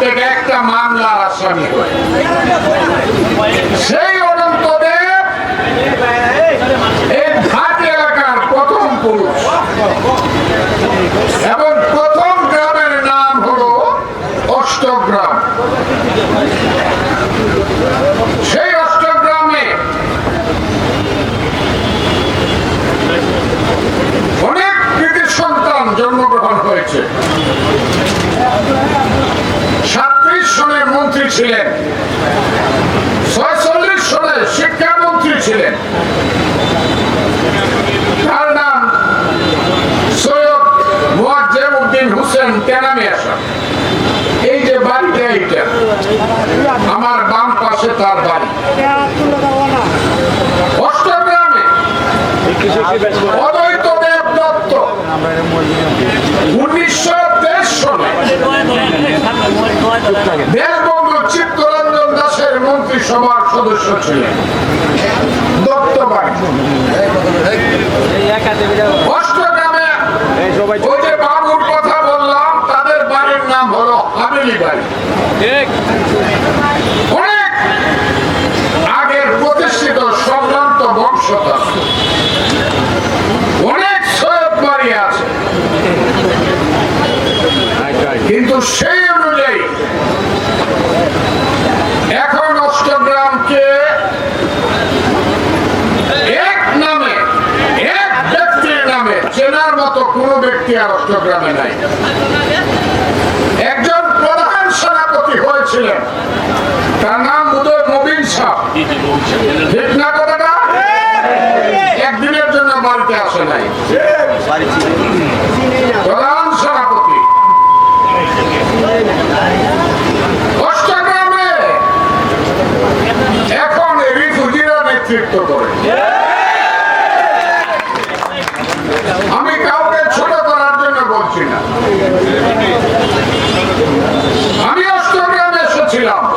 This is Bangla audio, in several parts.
থেকে একটা মামলার আসামি সেই প্রথম এবং প্রথম গ্রামের নাম হলো অষ্টগ্রাম। সেই অষ্টগ্রামে অনেক কৃতি সন্তান জন্মগ্রহণ ছিলেন। ছয়চল্লিশ সনে শিক্ষামন্ত্রী ছিলেন। তার নাম সৈয়দ মোয়াজ্জেম উদ্দিন হোসেন তেনামি আসা এই যে বাড়িটা এইটা, আমার বাম পাশে তার বাড়ি। অষ্টগ্রামে সদস্য ছিলেন। দত্ত বাড়ি। অষ্টগ্রামে ওই যে বাবুর কথা বললাম তাদের বাড়ির নাম হলো হামিলি বাড়ি অনেক আগের প্রতিষ্ঠিত সম্ভ্রান্ত বংশধর অনেক সৈয়দ বাড়ি আছে কিন্তু সেই অনুযায়ী এখন অষ্টগ্রামকে এক নামে এক ব্যক্তির নামে চেনার মতো কোনো ব্যক্তি আর অষ্টগ্রামে নাই? একজন প্রধান সেনাপতি হয়েছিলেন। তার নাম উদয় নবীন একদিনের জন্য বাড়িতে আসে নাই। এখন নেতৃত্ব করে আমি কাউকে ছোট করার জন্য বলছি না আমি অষ্টগ্রামে এসেছিলাম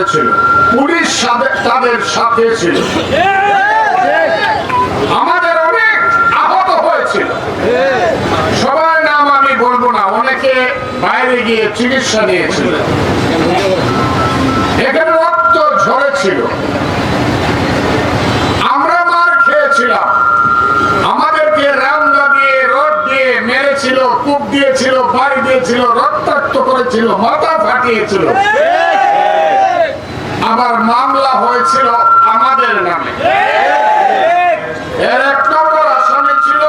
করেছিল পুলিশ তাদের সাথে ছিল। আমাদের অনেক আহত হয়েছিল। সবার নাম আমি বলব না, অনেকে বাইরে গিয়ে চিকিৎসা নিয়েছিল। এখানে রক্ত ঝরেছিল। আমরা মার খেয়েছিলাম। আমাদেরকে রামদা দিয়ে, রড দিয়ে মেরেছিল, কূপ দিয়েছিল, বাড়ি দিয়েছিল, রক্তাক্ত করেছিল, মাথা ফাটিয়েছিল। আবার মামলা হয়েছিল আমাদের নামে। এর এক নম্বর আসামি ছিল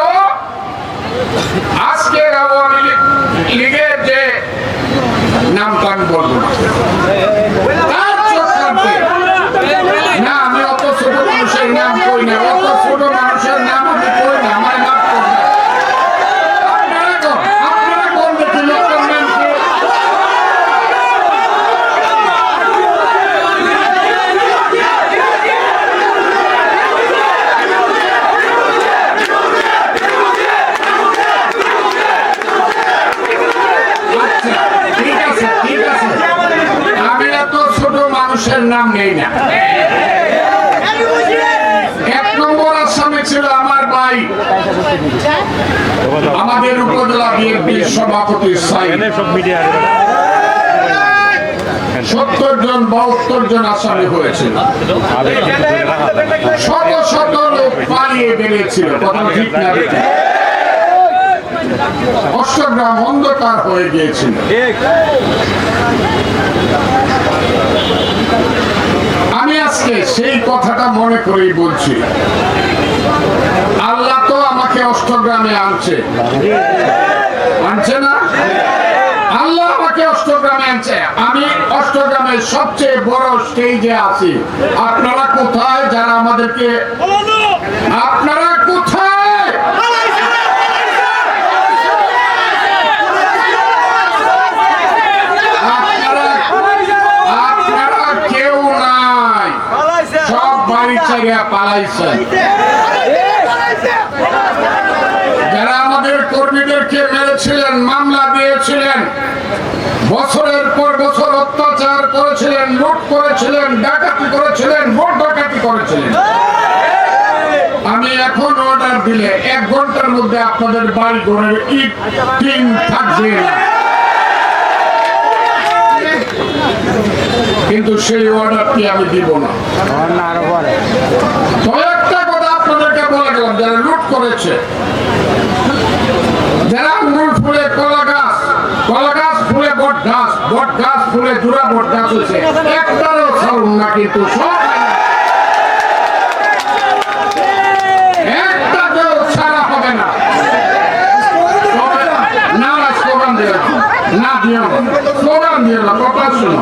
আজকের আওয়ামী লীগ- লীগের যে নামটা আমি বলব না তার চক্রান্তে না আমি অত ছোট মানুষের নাম কই না অত ছোট মানুষের নাম আমি কই না আমার নাম কই না আপনারা কোন আপনারা কোন দেখি লোকের নাম কি আচ্ছা, ঠিক আছে, ঠিক আছে। আমি এত ছোট মানুষের নাম নেই না। এক নম্বর আসামি ছিল আমার ভাই। আমাদের উপজেলা বিএনপির সভাপতি সত্তর জন, বাহাত্তর জন আসামি হয়েছিল। শত শত লোক পালিয়ে বেরিয়েছিল কথা অষ্টগ্রাম অন্ধকার হয়ে গিয়েছিল। আমি আজকে সেই কথাটা মনে করেই বলছি। আল্লাহ তো আমাকে অষ্টগ্রামে আনছে। আনছে না? আল্লাহ আমাকে অষ্টগ্রামে আনছে। আমি অষ্টগ্রামের সবচেয়ে বড় স্টেজে আছি। আপনারা কোথায়? যারা আমাদেরকে আপনারা মাইরা পালাইছেন যারা আমাদের কর্মীদেরকে মেরেছিলেন, মামলা দিয়েছিলেন, বছরের পর বছর অত্যাচার করেছিলেন, লুট করেছিলেন, ডাকাতি করেছিলেন ভোট ডাকাতি করেছিলেন আমি এখন অর্ডার দিলে এক ঘণ্টার মধ্যে আপনাদের বাড়ি ঘরের ইট, টিন থাকবে। কিন্তু সেই অর্ডারটি আমি দিব না। তো একটা কথা আপনাদেরকে বলে গেলাম যারা লুট করেছে। যারা ফুলে কলা গাছ কলা গাছ ফুলে বট গাছ বট গাছ ফুলে জোড়া বট গাছ হয়েছে একটারও ছাড়ুন না কিন্তু সব না। না না কথা শুনো।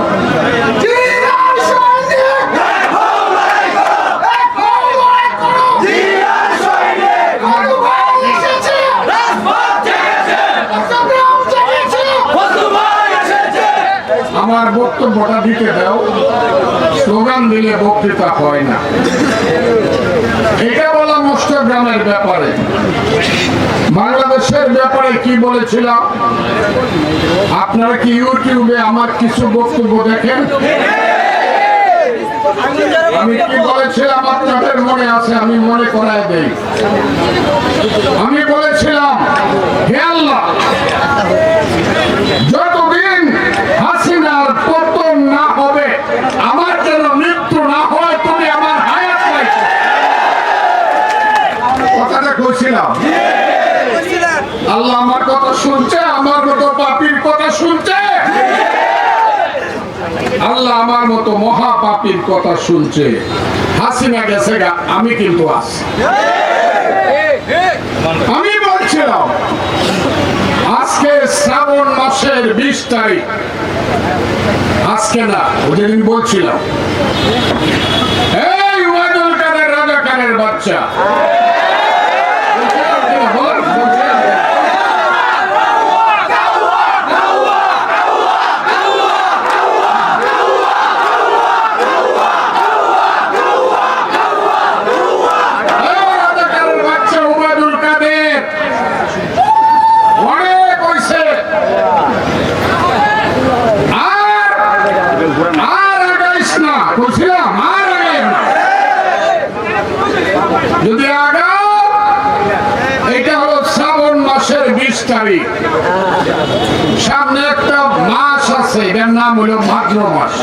আমার বক্তব্যটা দিতে দাও। স্লোগান দিলে বক্তৃতা হয় না। এটা বলা গ্রামের ব্যাপারে। বাংলাদেশের ব্যাপারে কি বলেছিলাম? আপনারা কি ইউটিউবে আমার কিছু বক্তব্য দেখেন? আমি কি বলেছিলাম? আপনাদের মনে আছে, আমি মনে করাই দেই। আমি বলেছিলাম, হে আল্লাহ, যতদিন হাসিনার পতন না হবে, আমার যেন মৃত্যু না হয় তুমি আমার হায়াত পাইছো আমি কিন্তু আমি বলছিলাম, আজকে শ্রাবণ মাসের বিশ তারিখ। আজকে না, ওই যেদিন বলছিলাম। এই ওয়াদুল বাচ্চা বলছিলাম কিনা? বলেন, বলছিলাম কিনা? এই রাজা কানের বাচ্চা ওবায়দুল কাদের অনেক হইছে আর আর আগাইস না বুঝলাম আর আগাইস না যদি আগাও এটা হলো শ্রাবণ মাসের বিশ তারিখ সামনে একটা মাস আছে এটার নাম হলো ভাদ্র মাস।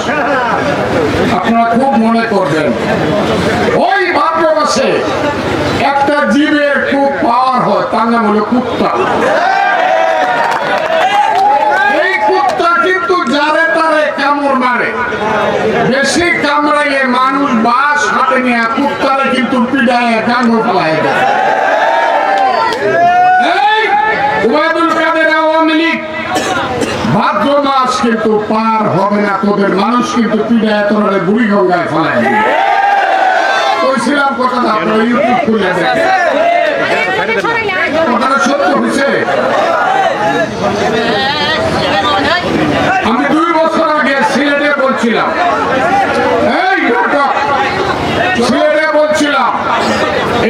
আপনারা খুব মনে করবেন, ওই ভাদ্র মাসে একটা জীবের খুব পাওয়ার হয়, তার নাম হলো কুত্তা। এই কুত্তা কিন্তু যারে তারে কামড় মারে। বেশি কামড়াইলে মানুষ বাস হাতে কুত্তারে কিন্তু পিড়ায় কামড় ফেলায় দেয়। কাদের আওয়ামী লীগ ভাদ্র মাস কিন্তু পার হবে না তোদের। মানুষ কিন্তু পিড়ায় তোরা বুড়ি গঙ্গায় ফেলায়। আমি দুই বছর আগে সিলেটে বলছিলাম। এই সিলেটে বলছিলাম,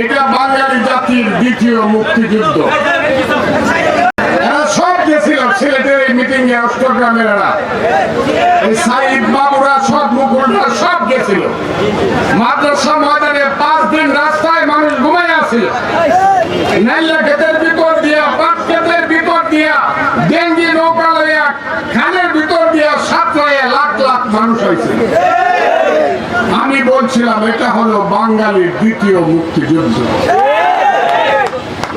এটা বাঙালি জাতির দ্বিতীয় মুক্তিযুদ্ধ। সব গেছিল সিলেটের এই মিটিং সাইদ বাবুরা সব মুকুলরা সব গেছিল। মাদ্রাসা ময়দানে পাঁচ দিন রাস্তায় মানুষ ঘুমাই আছিল আমি বলছিলাম, এটা হলো বাঙালির দ্বিতীয় মুক্তিযুদ্ধ।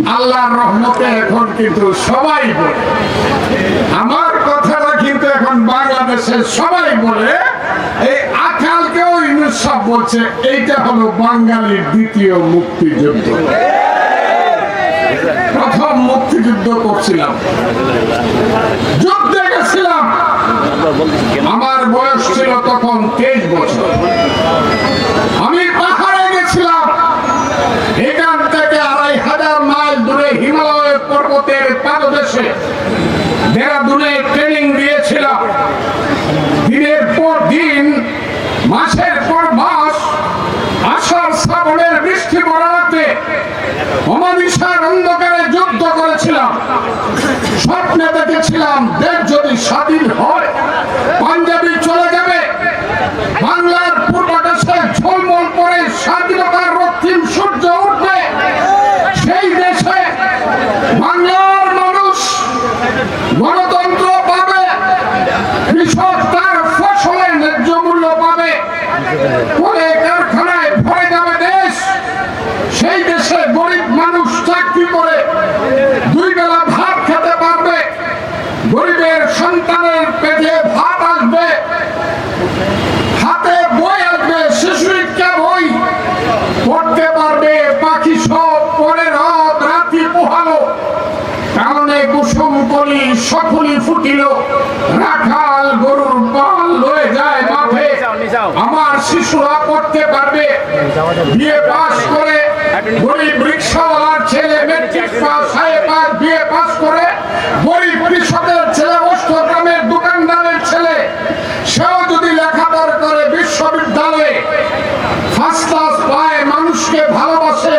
আল্লাহর রহমতে এখন কিন্তু সবাই বলে। আমার কথাটা কিন্তু এখন বাংলাদেশের সবাই বলে। এই আকালকেও ইউনুস বলছে, এইটা হলো বাঙালির দ্বিতীয় মুক্তিযুদ্ধ। প্রথম মুক্তিযুদ্ধ করছিলাম। যুদ্ধে গেছিলাম। আমার বয়স ছিল তখন তেইশ বছর। স্বপ্নে দেখেছিলাম দেশ যদি স্বাধীন হয় আমার পারবে। বিয়ে করে ছেলে মেট্রিক পাস বিয়ে করে গরিব কৃষকের ছেলে অষ্টগ্রামের দোকানদারের ছেলে সেও যদি লেখাপড়া করে বিশ্ববিদ্যালয়ে ফার্স্ট ক্লাস পায় মানুষকে ভালোবাসে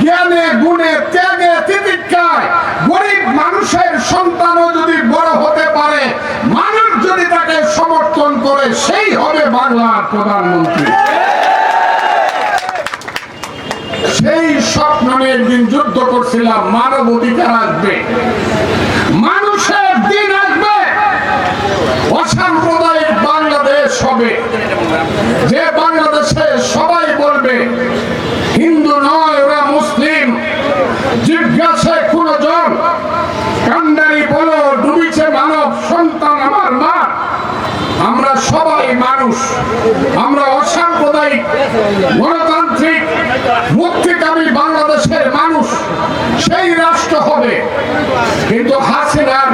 জ্ঞানে গুণে ত্যাগে তিতিক্ষায় গরিব মানুষের সন্তানও যদি বড় হতে পারে মানুষ যদি তাকে সমর্থন করে সেই হবে বাংলার প্রধানমন্ত্রী। সেই স্বপ্ন নিয়ে একদিন যুদ্ধ করছিলাম মানব অধিকার আসবে মানুষের দিন আসবে অসাম্প্রদায়িক বাংলাদেশ হবে যে বাংলাদেশে সবাই বলবে হিন্দু নয় ওরা মুসলিম জিজ্ঞাসা কোন জন কান্ডারি বলো ডুবিছে মানব সন্তান আমার মা আমরা সবাই মানুষ আমরা অসাম্প্রদায়িক গণতান্ত্রিক মুক্তিকামী বাংলাদেশের মানুষ সেই রাষ্ট্র হবে। কিন্তু হাসিনার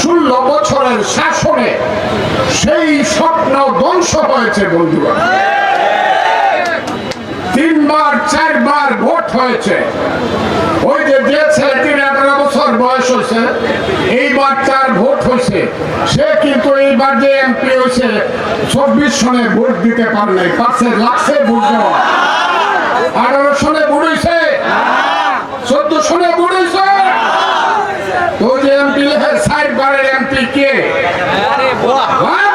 ষোলো বছরের শাসনে সেই স্বপ্ন ধ্বংস হয়েছে বন্ধুরা তিনবার, চারবার ভোট হয়েছে। ওই যে ছেলে তিন আঠারো বছর বয়স হয়েছে, এইবার চার ভোট হয়েছে। সে কিন্তু এইবার যে এমপি হয়েছে, চব্বিশ সনে ভোট দিতে পারে নাই পাশে লাগছে ভোট দেওয়া। আঠারো সনে ভোট হয়েছে, চোদ্দ সনে ভোট হয়েছে তো যে এমপি লেখে সাইড বারের এমপি কে হ্যাঁ?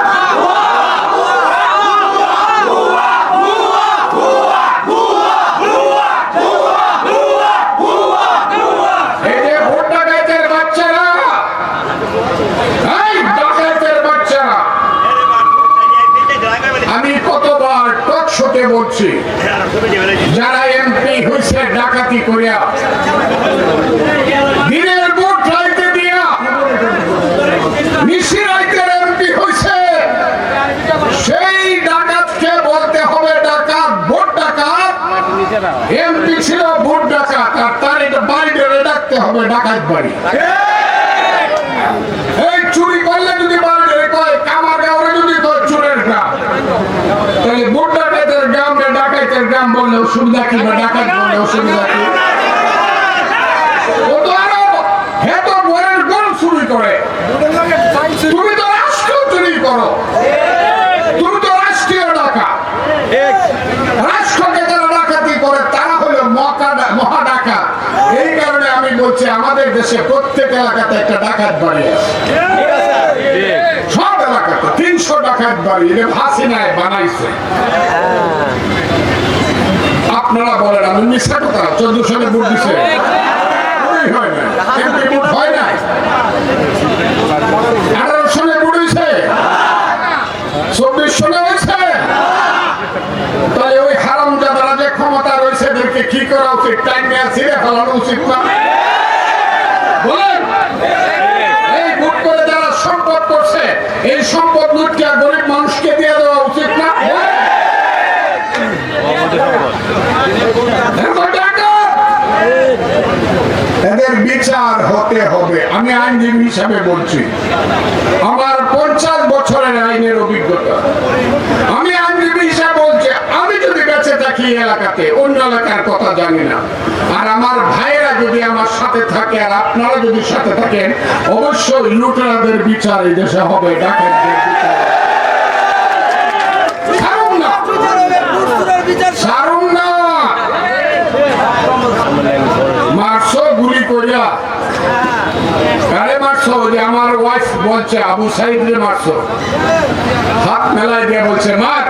এই যে ভোট ডাকাতের বাচ্চারা এই ডাকাতের বাচ্চারা আমি কতবার টক শোতে বলছি যারা এমপি হয়েছে ডাকাতি করিয়া দিনের ভোট রাইতে দিয়া নিশি রাইতের এমপি হয়েছে সেই ডাকাতকে বলতে হবে ডাকাত ভোট ডাকাত এমপি ছিল ভোট ডাকাত আর তার এটা বাড়ি ধরে ডাকতে হবে, ডাকাত বাড়ি। এই চুরি করলে যদি বাড়ি ধরে কয়, কামার গাঁওরে যদি তোর চুরের গ্রাম তাহলে ভোট ডাকাতের গ্রাম ডাকাতের গ্রাম বললে অসুবিধা কি বা ডাকাত বললে অসুবিধা কি ও তো আরও হে তো বরের গরু চুরি করে তুমি তো রাষ্ট্র চুরি করো তুমি তো রাষ্ট্রীয় ডাকা রাষ্ট্রকে যারা ডাকাতি করে তারা হলো মকা মহা ডাকাত এই বলছি আমাদের দেশে প্রত্যেক এলাকাতে একটা ডাকাত বাড়ি আছে। সব এলাকাতে তিনশো ডাকাত বাড়ি এটা হাসিনায় বানাইছে। আপনারা বলেন, আমি মিথ্যা কথা, চোদ্দ সালে ভোট দিছে। কি করা উচিত? টাইম নিয়ে ছিঁড়ে ফেলানো উচিত না বলেন এই ভোট করে যারা সম্পদ করছে এই সম্পদ লুটকে গরিব মানুষকে দিয়ে দেওয়া উচিত না? এদের বিচার হতে হবে, আমি আইনজীবী হিসাবে বলছি। আমার পঞ্চাশ বছরের আইনের অভিজ্ঞতা। এই এলাকাতে, অন্য এলাকার কথা জানি না। আর আমার ভাইয়েরা যদি আমার সাথে থাকে, আর আপনারা যদি সাথে থাকেন, অবশ্যই লুটেরাদের বিচার এই দেশে হবে, ডাকাতদের আমার ওয়াইফ বলছে, আবু সাইদ রে মারছো। হাত মেলায় দিয়ে বলছে, মার।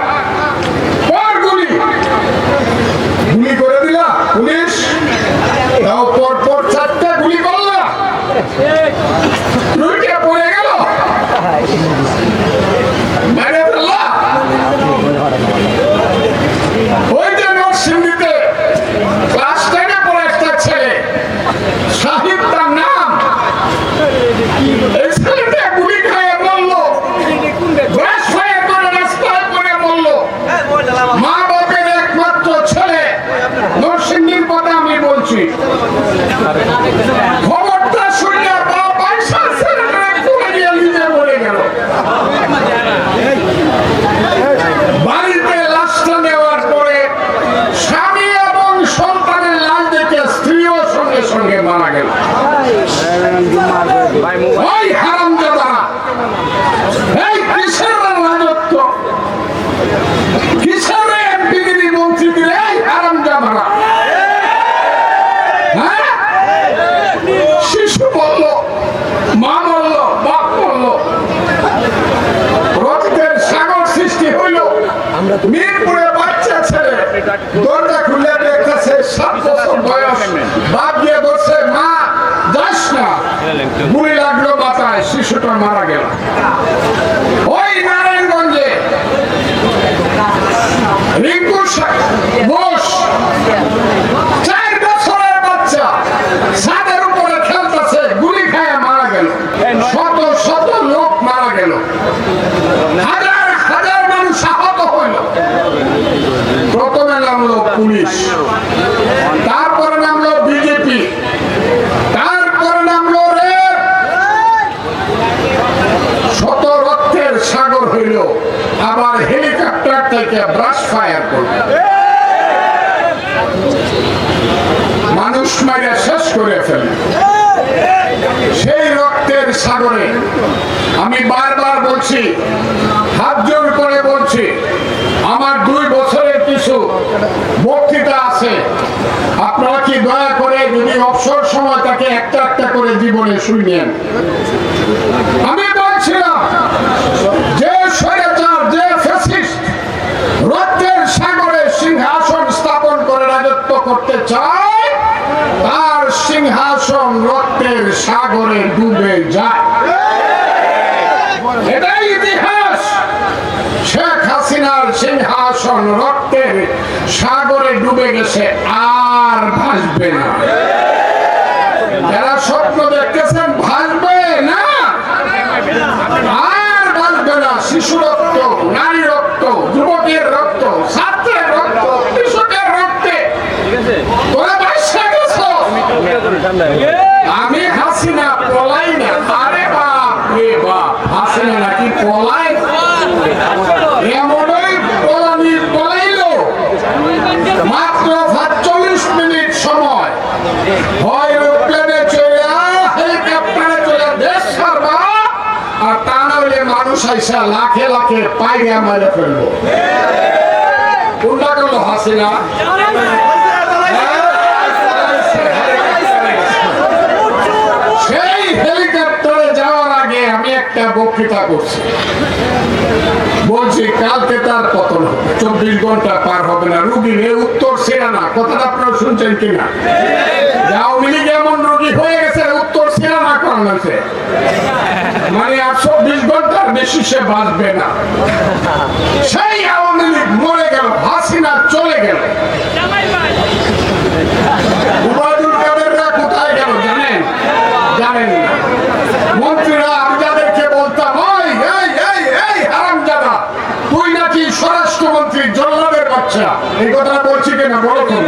আবার হেলিকপ্টার থেকে ব্রাশ ফায়ার করল মানুষ মারে শেষ করে সেই রক্তের সাগরে আমি বারবার বলছি, হাত জোর করে বলছি, আমার দুই বছরের কিছু বক্তৃতা আছে। আপনারা কি দয়া করে যদি অবসর সময় তাকে একটা একটা করে জীবনে শুনিয়েন আমি বলছিলাম, যে স্বৈরাচার যে সাগরে সিংহাসন স্থাপন করে রাজত্ব করতে চায়, তার সিংহাসন রক্তের সাগরে ডুবে যায়। এটাই ইতিহাস। শেখ হাসিনার সিংহাসন রক্তের সাগরে ডুবে গেছে, আর ভাসবে না যারা স্বপ্ন দেখতেছেন ভাসবে না আর বাঁচবে না শিশু রক্ত নারী রক্ত যুবকের রক্ত ছাত্রের রক্ত কৃষকের রক্তে তোরা বাসা গেছ আমি হাসিনা, পলাই না। আরে বাপ রে বাপ। হাসিনা নাকি পলাই? এমনই পলানি মাত্র সাতচল্লিশ মিনিট সময়। হয় এরোপ্লেনে চলে হেলিকপ্টারে চলে দেশ ছাড়বা। আর তা মানুষ আইসা লাখে লাখে পাইয়া মারে ফেলব। কোনটা হাসিনা সেই হেলিকপ্টারে যাওয়ার আগে আমি একটা বক্তৃতা করছি। বলছি, কালকে তার পতন হবে। চব্বিশ ঘণ্টা পার হবে না। রুগী রে উত্তর সেরা না কথাটা আপনারা শুনছেন কিনা? আওয়ামী লীগ এমন রুগী হয়ে গেছে, উত্তর সেরা না করানো মানে আর চব্বিশ ঘণ্টার বেশি সে বাঁচবে না। সেই আওয়ামী লীগ মরে গেল, হাসিনা চলে গেল উবায়দুল কাদেররা কোথায় গেল জানেন জানেন না মন্ত্রীরা আমি যাদেরকে বলতাম ওই এই এই এই হারামজাদা বাচ্চা এই কথাটা বলছি কিনা? বলো তুমি